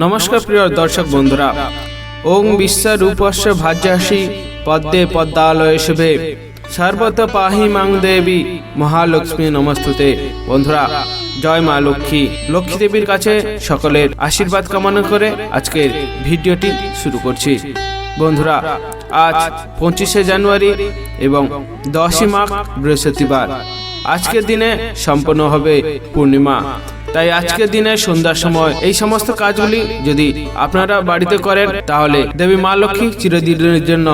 নমস্কার প্রিয় দর্শক বন্ধুরা। ওং বিশ্ব রূপস্য ভাজ্যাসি পদ্মে পদ্মালয় শুভে। সর্বত পাহি মাং দেবী মহালক্ষ্মী নমস্তুতে। বন্ধুরা, জয় মা লক্ষ্মী। লক্ষ্মী দেবীর কাছে সকলের আশীর্বাদ কামনা করে আজকের ভিডিওটি শুরু করছি। বন্ধুরা, আজ পঁচিশে জানুয়ারি এবং দশই মাঘ বৃহস্পতিবার। আজকের দিনে সম্পন্ন হবে পূর্ণিমা। তাই আজকের দিনে সন্ধ্যার সময় এই সমস্ত কাজগুলি যদি আপনারা বাড়িতে করেন, তাহলে দেবী মা লক্ষ্মী চিরদিনের জন্য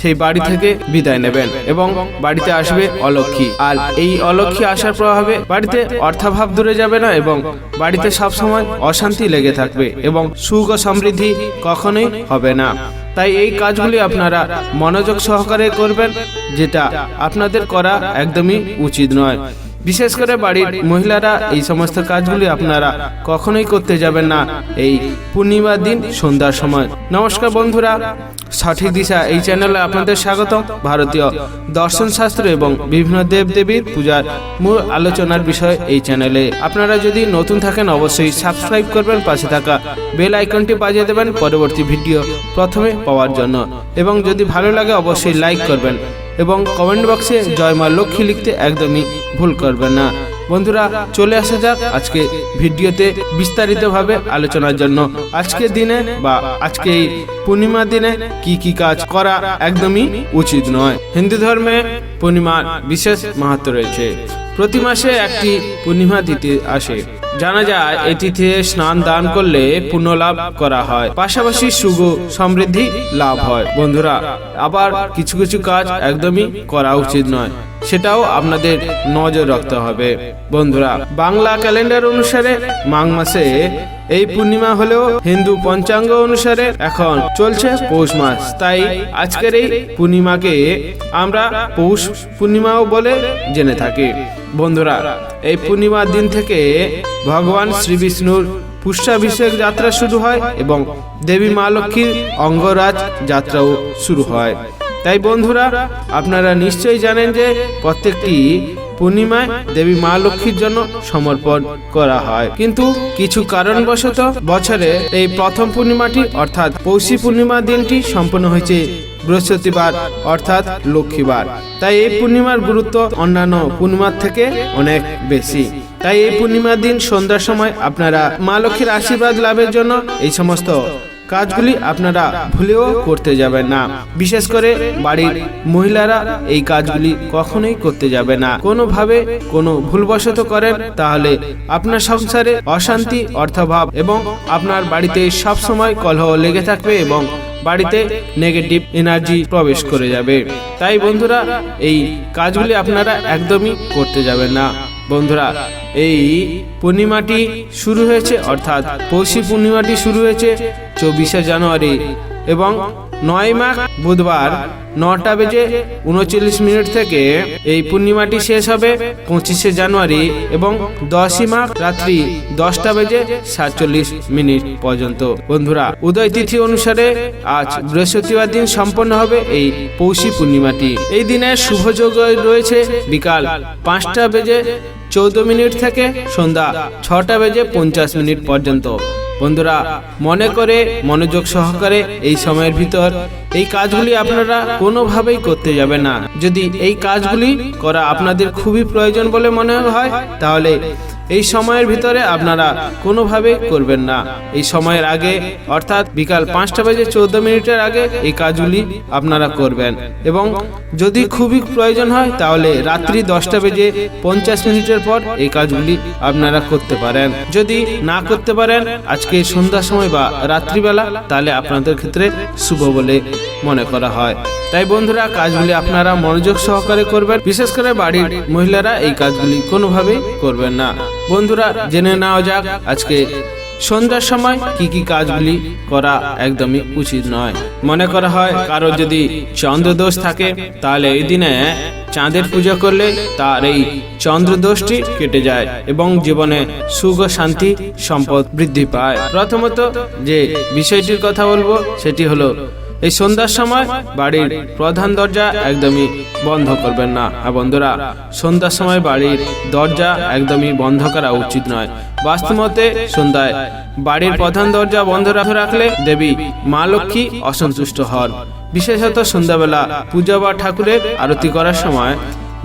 সেই বাড়ি থেকে বিদায় নেবেন এবং বাড়িতে আসবে অলক্ষ্মী। আর এই অলক্ষ্মী আসার প্রভাবে বাড়িতে অর্থাভাব দূরে যাবে না এবং বাড়িতে সবসময় অশান্তি লেগে থাকবে এবং সুখ ও সমৃদ্ধি কখনোই হবে না। তাই এই কাজগুলি আপনারা মনোযোগ সহকারে করবেন, যেটা আপনাদের করা একদমই উচিত নয়। বিশেষ করে বাড়ির মহিলারা এই সমস্ত কাজগুলি আপনারা কখনোই করতে যাবেন না। এই পূর্ণিমার দিন, সন্ধ্যার সময়। নমস্কার বন্ধুরা, সঠিক দিশা এই চ্যানেলে আপনাদের স্বাগত ভারতীয় দর্শন শাস্ত্র এবং বিভিন্ন দেব দেবীর পূজার মূল আলোচনার বিষয় এই চ্যানেলে। আপনারা যদি নতুন থাকেন, অবশ্যই সাবস্ক্রাইব করবেন, পাশে থাকা বেল আইকনটি বাজিয়ে দেবেন পরবর্তী ভিডিও প্রথমে পাওয়ার জন্য। এবং যদি ভালো লাগে, অবশ্যই লাইক করবেন। এবং কমেন্ট বক্সে জয় মা লক্ষ্মী লিখতে একদমই ভুল করবেন না। বন্ধুরা, চলে আসা যাক আজকে ভিডিওতে বিস্তারিতভাবে আলোচনার জন্য। আজকের দিনে বা আজকে এই পূর্ণিমা দিনে কি কি কাজ করা একদমই উচিত নয়। হিন্দু ধর্মে পূর্ণিমার বিশেষ মাহাত্ম রয়েছে। প্রতি মাসে একটি পূর্ণিমা তিথি আসে। জানা যায়, এটিতে স্নান দান করলে পুণ্য লাভ করা হয়। পাশাপাশি সুগ সমৃদ্ধি লাভ হয়। বন্ধুরা, আবার কিছু কিছু কাজ একদমই করা উচিত নয়। সেটাও আপনাদের নজর রাখতে হবে। বন্ধুরা, বাংলা ক্যালেন্ডার অনুসারে মাঘ মাসে এই পূর্ণিমা হলেও হিন্দু পঞ্চাঙ্গ অনুসারে এখন চলছে পৌষ মাস। তাই আজকের এই পূর্ণিমাকে আমরা পৌষ পূর্ণিমাও বলে জেনে থাকি। বন্ধুরা, এই পূর্ণিমার দিন থেকে ভগবান শ্রী বিষ্ণুর পুষ্যাভিষেক যাত্রা শুরু হয় এবং দেবী মা লক্ষ্মীর অঙ্গরাজ যাত্রাও শুরু হয়। তাই বন্ধুরা, আপনারা নিশ্চয়ই জানেন যে প্রত্যেকটি পূর্ণিমায় দেবী মা লক্ষ্মীর জন্য সমর্পণ করা হয়। কিন্তু কিছু কারণবশত বছরে এই প্রথম পূর্ণিমাটি, অর্থাৎ পৌষী পূর্ণিমা দিনটি সম্পন্ন হয়েছে বৃহস্পতিবার, অর্থাৎ লক্ষ্মীবার। তাই এই পূর্ণিমার গুরুত্ব অন্যান্য পূর্ণিমার থেকে অনেক বেশি। তাই এই পূর্ণিমার দিন সন্ধ্যার সময় আপনারা মা লক্ষ্মীর আশীর্বাদ লাভের জন্য এই সমস্ত কাজগুলি আপনারা ভুলেও করতে যাবেন না। বিশেষ করে বাড়ির মহিলারা এই কাজগুলি কখনোই করতে যাবে না। কোনোভাবে কোনো ভুলবশত করেন, তাহলে আপনার সংসারে অশান্তি, অর্থাভাব এবং আপনার বাড়িতে সব সময় কলহ লেগে থাকবে এবং বাড়িতে নেগেটিভ এনার্জি প্রবেশ করে যাবে। তাই বন্ধুরা, এই কাজগুলি আপনারা একদমই করতে যাবেন না। বন্ধুরা, এই পূর্ণিমাটি শুরু হয়েছে, অর্থাৎ পৌষি পূর্ণিমাটি শুরু হয়েছে চব্বিশে জানুয়ারি এবং নয় মাস বুধবার। নটা বেজে উনচল্লিশ মিনিট থেকে এই পূর্ণিমাটি শেষ হবে পঁচিশে জানুয়ারি এবং দশই মাঘ রাত্রি দশটা বেজে সাতচল্লিশ মিনিট পর্যন্ত। বন্ধুরা, উদয় তিথি অনুসারে আজ বৃহস্পতিবার দিন সম্পন্ন হবে এই পৌষী পূর্ণিমাটি। এই দিনে শুভযোগ রয়েছে বিকাল পাঁচটা বেজে চৌদ্দ মিনিট থেকে সন্ধ্যা ছটা বেজে পঞ্চাশ মিনিট পর্যন্ত। বন্ধুরা, মনে করে মনোযোগ সহকারে এই সময়ের ভিতর এই কাজগুলি আপনারা কোনোভাবেই করতে যাবে না। যদি এই কাজগুলি করা আপনাদের খুবই প্রয়োজন বলে মনে হয়, তাহলে এই সময়ের ভিতরে আপনারা কোনোভাবে করবেন না। এই সময়ের আগে, অর্থাৎ বিকাল পাঁচটা বাজে চোদ্দ মিনিটের আগে এই কাজগুলি আপনারা করবেন। এবং যদি খুবই প্রয়োজন হয়, তাহলে রাত্রি দশটা বেজে পঞ্চাশ মিনিটের পর এই কাজগুলি আপনারা করতে পারেন। যদি না করতে পারেন, আজকে সন্ধ্যার সময় বা রাত্রিবেলা, তাহলে আপনাদের ক্ষেত্রে শুভ বলে মনে করা হয়। তাই বন্ধুরা, কাজগুলি আপনারা মনোযোগ সহকারে করবেন। বিশেষ করে বাড়ির মহিলারা এই কাজগুলি কোনোভাবেই করবেন না। বন্ধুরা, জেনে নেওয়া যাক আজকে সন্ধ্যার সময় কি কি কাজগুলি করা একদমই উচিত নয়। মনে করা হয়, কারও যদি চন্দ্রদোষ থাকে, তাহলে এই দিনে চাঁদের পূজা করলে তার এই চন্দ্রদোষটি কেটে যায় এবং জীবনে সুখ ও শান্তি, সম্পদ বৃদ্ধি পায়। প্রথমত যে বিষয়টির কথা বলব, সেটি হলো এই সন্ধ্যার সময় বাড়ির প্রধান দরজা একদমই বন্ধ করবেন না। আর বন্ধুরা, সন্ধ্যার সময় বাড়ির দরজা একদমই বন্ধ করা উচিত নয়। বাস্তবতে সন্ধ্যায় বাড়ির প্রধান দরজা বন্ধ রাখা রাখলে দেবী মা লক্ষ্মী অসন্তুষ্ট হন। বিশেষত সন্ধ্যাবেলা পূজা বা ঠাকুরের আরতি করার সময়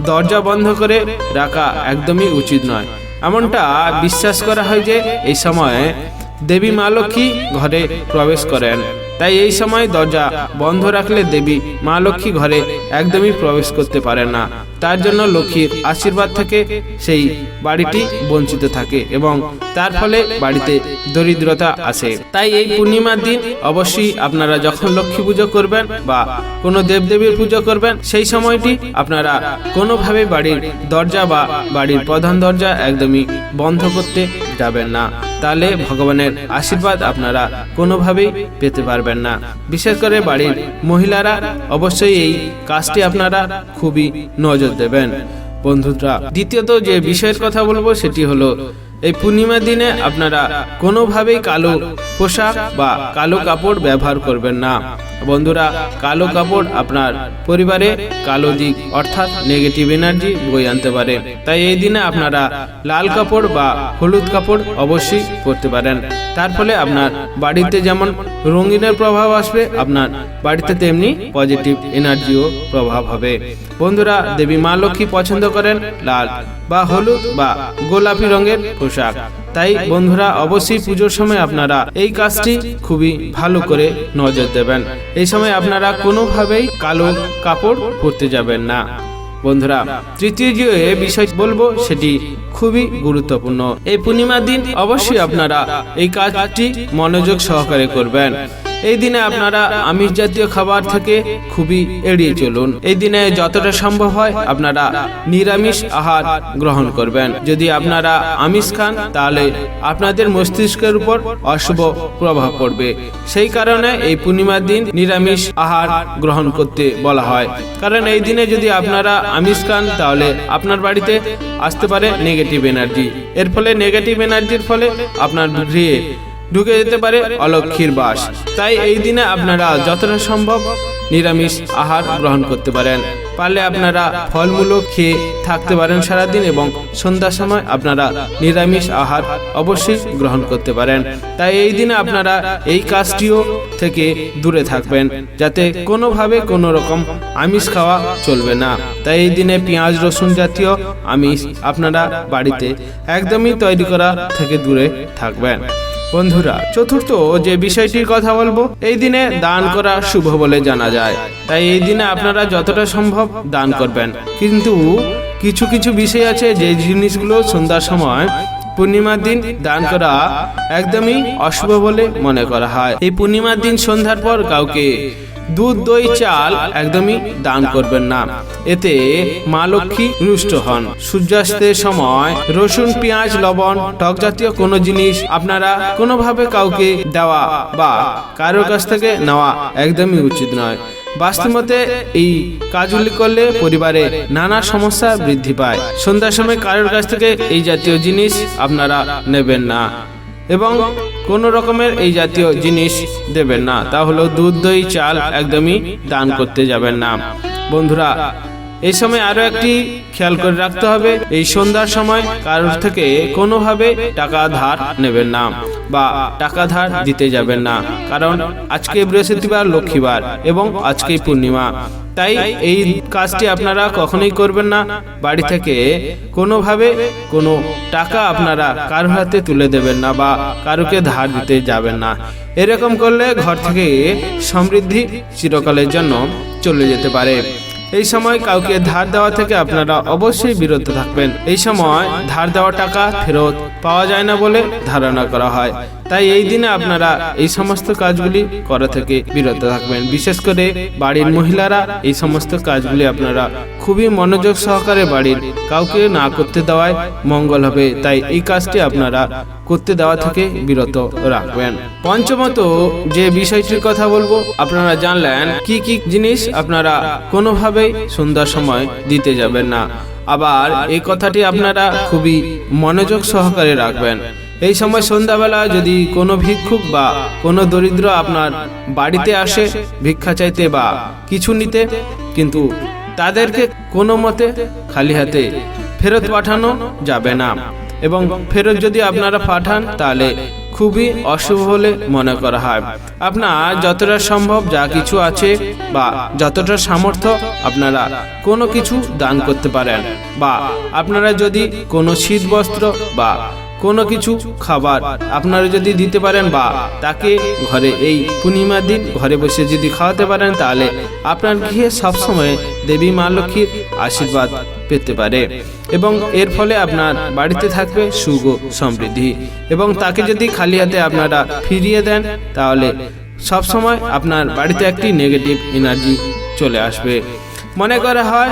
দরজা বন্ধ করে রাখা একদমই উচিত নয়। এমনটা বিশ্বাস করা হয় যে এই সময়ে দেবী মা লক্ষ্মী ঘরে প্রবেশ করেন। তাই এই সময় দরজা বন্ধ রাখলে দেবী মা লক্ষ্মী ঘরে একদমই প্রবেশ করতে পারে না। তার জন্য লক্ষ্মীর আশীর্বাদ থেকে সেই বাড়িটি বঞ্চিত থাকে এবং তার ফলে বাড়িতে দরিদ্রতা আসে। তাই এই পূর্ণিমার দিন অবশ্যই আপনারা যখন লক্ষ্মী পুজো করবেন বা কোনো দেবদেবীর পুজো করবেন সেই সময়টি আপনারা কোনোভাবে বাড়ির দরজা বা বাড়ির প্রধান দরজা একদমই বন্ধ করতে যাবেন না। তাহলে ভগবানের আশীর্বাদ আপনারা কোনোভাবেই পেতে পারবেন না। বিশেষ করে বাড়ির মহিলারা অবশ্যই এই কাজটি আপনারা খুবই নজর দেবেন। বন্ধুরা, দ্বিতীয়ত যে বিষয়ের কথা বলব সেটি হলো, এই পূর্ণিমা দিনে আপনারা কোনোভাবেই কালো পোশাক বা কালো কাপড় ব্যবহার করবেন না। বন্ধুরা, কালো কাপড় আপনার পরিবারে কালো দিক, অর্থাৎ নেগেটিভ এনার্জি বই আনতে পারে। তাই এই দিনে আপনারা লাল কাপড় বা হলুদ কাপড় অবশ্যই পরতে পারেন। তার ফলে আপনার বাড়িতে যেমন রঙিনের প্রভাব আসবে, আপনার বাড়িতে তেমনি পজিটিভ এনার্জিও প্রভাব হবে। বন্ধুরা, দেবী মা লক্ষ্মী পছন্দ করেন লাল বা হলুদ বা গোলাপি রঙের পোশাক। তাই বন্ধুরা অবশ্যই পুজোর সময় আপনারা এই কাজটি খুবই ভালো করে নজর দেবেন। এই সময় আপনারা কোনোভাবেই কালো কাপড় পরতে যাবেন না। বন্ধুরা, তৃতীয় যে বিষয় বলব, সেটি খুবই গুরুত্বপূর্ণ। এই পূর্ণিমার দিন অবশ্যই আপনারা এই কাজটি মনোযোগ সহকারে করবেন। এই দিনে আপনারা আমিষ জাতীয় খাবার থেকে খুবই এড়িয়ে চলুন। এই দিনে যতটা সম্ভব হয় আপনারা নিরামিষ আহার গ্রহণ করবেন। যদি আপনারা আমিষ খান, তাহলে আপনাদের মস্তিষ্কের উপর অশুভ প্রভাব পড়বে। সেই কারণে এই পূর্ণিমার দিন নিরামিষ আহার গ্রহণ করতে বলা হয়। কারণ এই দিনে যদি আপনারা আমিষ খান, তাহলে আপনার বাড়িতে আসতে পারে নেগেটিভ এনার্জি এর ফলে নেগেটিভ এনার্জির ফলে আপনার গৃহে ঢুকে যেতে পারে অলক্ষীর বাস। তাই এই দিনে আপনারা যতটা সম্ভব নিরামিষ আহার গ্রহণ করতে পারেন। পারলে আপনারা ফলমূলও খেয়ে থাকতে পারেন সারাদিন এবং সন্ধ্যার সময় আপনারা নিরামিষ আহার অবশ্যই গ্রহণ করতে পারেন। তাই এই দিনে আপনারা এই কাজটিও থেকে দূরে থাকবেন, যাতে কোনোভাবে কোনো রকম আমিষ খাওয়া চলবে না। তাই এই দিনে পেঁয়াজ, রসুন জাতীয় আমিষ আপনারা বাড়িতে একদমই তৈরি করা থেকে দূরে থাকবেন। বন্ধুরা, চতুর্থ যে বিষয়টির কথা বলব, এই দিনে দান করা শুভ বলে জানা যায়। তাই এই দিনে আপনারা যতটা সম্ভব দান করবেন। কিন্তু কিছু কিছু বিষয় আছে যে জিনিসগুলো সন্ধ্যার সময়, পূর্ণিমার দিন দান করা একদমই অশুভ বলে মনে করা হয়। এই পূর্ণিমার দিন সন্ধ্যার পর কাউকে দুধ, দই, চাল একদমই দান করবেন না। এতে মা লক্ষ্মী রুষ্ট হন। সূর্যাস্তের সময় রসুন, পেঁয়াজ, লবণ, টক জাতীয় কোনো জিনিস আপনারা কোনোভাবে কাউকে দেওয়া বা কারোর কাছ থেকে নেওয়া একদমই উচিত নয়। বাস্তবতে এই কাজগুলি করলে পরিবারে নানা সমস্যা বৃদ্ধি পায়। সন্ধ্যার সময় কারোর কাছ থেকে এই জাতীয় জিনিস আপনারা নেবেন না। এবং কোন রকমের এই জাতীয় জিনিস দেবেন না। তা হলো দুধ, দই, চাল একদমই দান করতে যাবেন না। বন্ধুরা এই সময় আরও একটি খেয়াল করে রাখতে হবে, এই সন্ধ্যার সময় কারোর থেকে কোনোভাবে টাকা ধার নেবেন না বা টাকা ধার দিতে যাবেন না, কারণ আজকে বৃহস্পতিবার, লক্ষ্মীবার এবং আজকে পূর্ণিমা। তাই এই কাজটি আপনারা কখনোই করবেন না, বাড়ি থেকে কোনোভাবে কোনো টাকা আপনারা কারোর হাতে তুলে দেবেন না বা কারোকে ধার দিতে যাবেন না। এরকম করলে ঘর থেকে সমৃদ্ধি চিরকালের জন্য চলে যেতে পারে। এই সময় কাউকে ধার দেওয়া থেকে আপনারা অবশ্যই বিরত থাকবেন। এই সময় ধার দেওয়া টাকা ফেরত পাওয়া যায় না বলে ধারণা করা হয়। তাই এই দিনে আপনারা এই সমস্ত কাজগুলি করা থেকে বিরত থাকবেন। বিশেষ করে বাড়ির মহিলারা এই সমস্ত কাজগুলি আপনারা খুবই মনোযোগ সহকারে বাড়ির কাউকে না করতে দেওয়ায় মঙ্গল হবে। তাই এই কাজটি আপনারা করতে দেওয়া থেকে বিরত রাখবেন। পঞ্চমত যে বিষয়টির কথা বলব, আপনারা জানলেন কি কি জিনিস আপনারা কোনোভাবেই সন্ধ্যার সময় দিতে যাবেন না। আবার এই কথাটি আপনারা খুবই মনোযোগ সহকারে রাখবেন। এই সময় সন্ধ্যাবেলা যদি কোনো ভিক্ষুক বা কোনো দরিদ্র আপনার বাড়িতে আসে, ভিক্ষা চাইতে বা কিছু নিতে, কিন্তু তাদেরকে কোনো মতে খালি হাতে ফেরত পাঠানো যাবে না। এবং ফেরত যদি আপনারা পাঠান, তাহলে খুবই অশুভ বলে মনে করা হয়। আপনার যতটা সম্ভব যা কিছু আছে বা যতটা সামর্থ্য আপনারা কোনো কিছু দান করতে পারেন। বা আপনারা যদি কোনো শীত বস্ত্র বা কোনো কিছু খাবার আপনারা যদি দিতে পারেন বা তাকে ঘরে এই পূর্ণিমার দিন ঘরে বসে যদি খাওয়াতে পারেন, তাহলে আপনার গৃহে সবসময় দেবী মা লক্ষ্মীর আশীর্বাদ পেতে পারে। এবং এর ফলে আপনার বাড়িতে থাকবে সুখ সমৃদ্ধি। এবং তাকে যদি খালি হাতে আপনারা ফিরিয়ে দেন, তাহলে সবসময় আপনার বাড়িতে একটি নেগেটিভ এনার্জি চলে আসবে। মনে করা হয়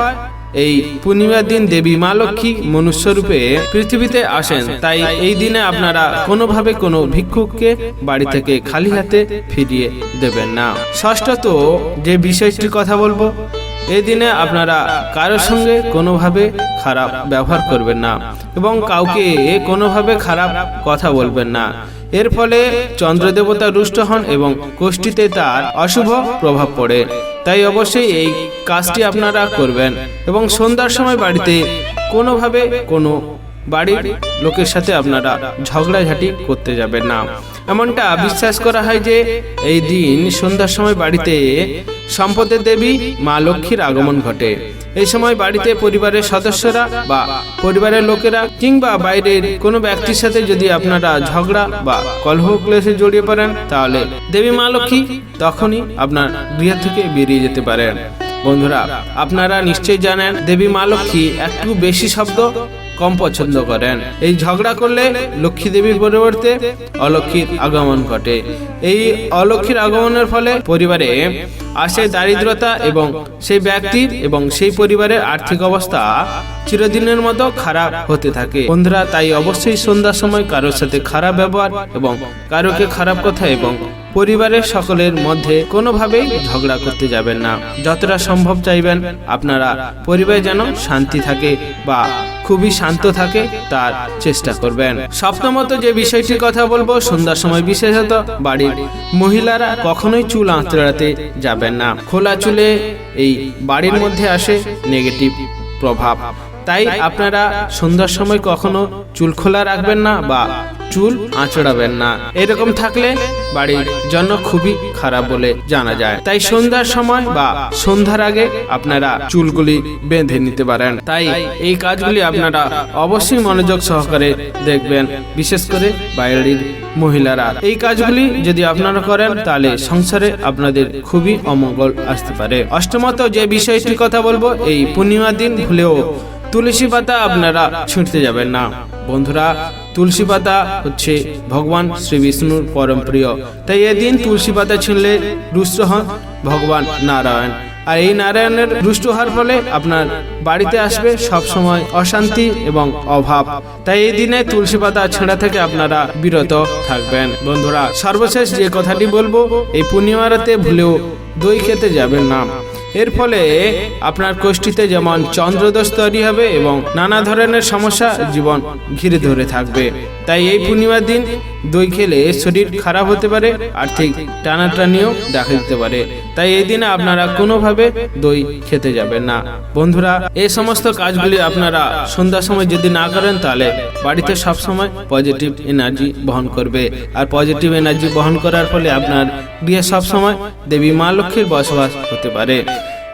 এই পূর্ণিমার দিন দেবী মা লক্ষ্মী মনুষ্যরূপে পৃথিবীতে আসেন। তাই এই দিনে আপনারা কোনোভাবে কোনো ভিক্ষুককে বাড়ি থেকে খালি হাতে ফিরিয়ে দেবেন না। ষষ্ঠত যে বিষয়টির কথা বলব, এই দিনে আপনারা কারোর সঙ্গে কোনোভাবে খারাপ ব্যবহার করবেন না এবং কাউকে কোনোভাবে খারাপ কথা বলবেন না। এর ফলে চন্দ্রদেবতা রুষ্ট হন এবং কোষ্ঠীতে তার অশুভ প্রভাব পড়ে। তাই অবশ্যই এই কাজটি আপনারা করবেন এবং সন্ধ্যার সময় বাড়িতে কোনোভাবে কোনো বাড়ির লোকের সাথে আপনারা ঝগড়াঝাটি করতে যাবেন না। এমনটা বিশ্বাস করা হয় যে এই দিন সন্ধ্যার সময় বাড়িতে সম্পদের দেবী মা লক্ষ্মীর আগমন ঘটে। এই সময় বাড়িতে পরিবারের সদস্যরা বা পরিবারের লোকেরা কিংবা বাইরের কোনো ব্যক্তির সাথে যদি আপনারা ঝগড়া বা কলহ ক্লেশে জড়িয়ে পড়েন, তাহলে দেবী মা লক্ষ্মী তখনই আপনার গৃহ থেকে বেরিয়ে যেতে পারেন। বন্ধুরা, আপনারা নিশ্চয়ই জানেন দেবী মা লক্ষ্মী একটু বেশি শব্দ কম পছন্দ করেন। এই ঝগড়া করলে লক্ষ্মী দেবীর পরিবর্তে অলক্ষীর আগমন ঘটে। এই অলক্ষীর আগমনের ফলে পরিবারে আসে দারিদ্রতা এবং সেই ব্যক্তির এবং সেই পরিবারের আর্থিক অবস্থা চিরদিনের মতো খারাপ হতে থাকে। বন্ধুরা, তাই অবশ্যই সন্ধ্যার সময় কারোর সাথে খারাপ ব্যবহার এবং কারোকে খারাপ কথা এবং পরিবারের সকলের মধ্যে কোনোভাবেই ঝগড়া করতে যাবেন না। যতটা সম্ভব চাইবেন আপনারা পরিবারে যেন শান্তি থাকে বা খুবই শান্ত থাকে, তার চেষ্টা করবেন। সপ্তমত যে বিষয়টির কথা বলব, সন্ধ্যার সময় বিশেষত বাড়ির মহিলারা কখনোই চুল আঁচড়াতে যাবেন না। খোলা চুলে এই বাড়ির মধ্যে আসে নেগেটিভ প্রভাব। তাই আপনারা সন্ধ্যার সময় কখনো চুল খোলা রাখবেন না বা চুল আঁচড়াবেন না। এরকম থাকলে বাড়ির জন্য খুবই খারাপ বলে জানা যায়। তাই সন্ধ্যার সময় বা সন্ধ্যার আগে আপনারা চুলগুলি বেঁধে নিতে পারেন। তাই এই কাজগুলি আপনারা অবশ্যই মনোযোগ সহকারে দেখবেন, বিশেষ করে বাইরের মহিলারা। এই কাজগুলি যদি আপনারা করেন, তাহলে সংসারে আপনাদের খুবই অমঙ্গল আসতে পারে। অষ্টমত যে বিষয়টির কথা বলব, এই পূর্ণিমার দিন ভুলেও তুলসী পাতা আপনারা ছিঁড়তে যাবেন না। বন্ধুরা তুলসী পাতা হচ্ছে ভগবান শ্রী বিষ্ণুর পরম প্রিয়। তাই এদিন তুলসী পাতা ছিঁড়লে রুষ্ট হন ভগবান নারায়ণ। আর এই নারায়ণের রুষ্ট হওয়ার ফলে আপনার বাড়িতে আসবে সব সময় অশান্তি এবং অভাব। তাই এই দিনে তুলসী পাতা ছেঁড়া থেকে আপনারা বিরত থাকবেন। বন্ধুরা, সর্বশেষ যে কথাটি বলব, এই পূর্ণিমারাতে ভুলেও দই খেতে যাবেন না। এর ফলে আপনার কোষ্ঠীতে যেমন চন্দ্রদোষ তৈরি হবে এবং নানা ধরনের সমস্যা জীবন ঘিরে ধরে থাকবে। তাই এই পূর্ণিমার দিন দই খেলে শরীর খারাপ হতে পারে, আর্থিক টানাটানিও দেখা দিতে পারে। তাই এই দিনে আপনারা কোনোভাবে দই খেতে যাবেন না। বন্ধুরা, এই সমস্ত কাজগুলি আপনারা সন্ধ্যার সময় যদি না করেন, তাহলে বাড়িতে সবসময় পজিটিভ এনার্জি বহন করবে। আর পজিটিভ এনার্জি বহন করার ফলে আপনার গৃহে সবসময় দেবী মা লক্ষ্মীর বসবাস হতে পারে।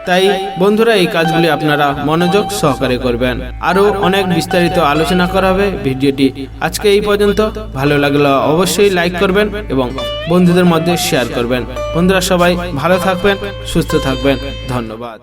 তাই বন্ধুরা, এই কাজগুলি আপনারা মনোযোগ সহকারে করবেন। আরও অনেক বিস্তারিত আলোচনা করা হবে ভিডিওটি। আজকে এই পর্যন্ত। ভালো লাগলে অবশ্যই লাইক করবেন এবং বন্ধুদের মধ্যে শেয়ার করবেন। বন্ধুরা, সবাই ভালো থাকবেন, সুস্থ থাকবেন। ধন্যবাদ।